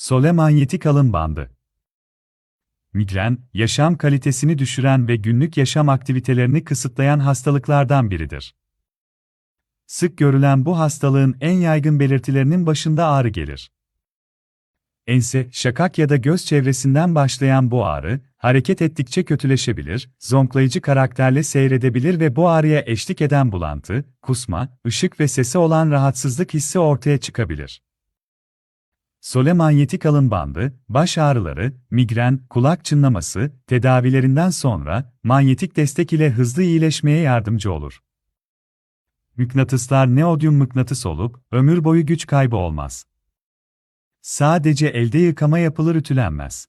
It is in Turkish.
Sole manyetik alın bandı. Migren, yaşam kalitesini düşüren ve günlük yaşam aktivitelerini kısıtlayan hastalıklardan biridir. Sık görülen bu hastalığın en yaygın belirtilerinin başında ağrı gelir. Ense, şakak ya da göz çevresinden başlayan bu ağrı, hareket ettikçe kötüleşebilir, zonklayıcı karakterle seyredebilir ve bu ağrıya eşlik eden bulantı, kusma, ışık ve sese olan rahatsızlık hissi ortaya çıkabilir. Sole manyetik alın bandı, baş ağrıları, migren, kulak çınlaması, tedavilerinden sonra manyetik destek ile hızlı iyileşmeye yardımcı olur. Mıknatıslar neodyum mıknatıs olup ömür boyu güç kaybı olmaz. Sadece elde yıkama yapılır ütülenmez.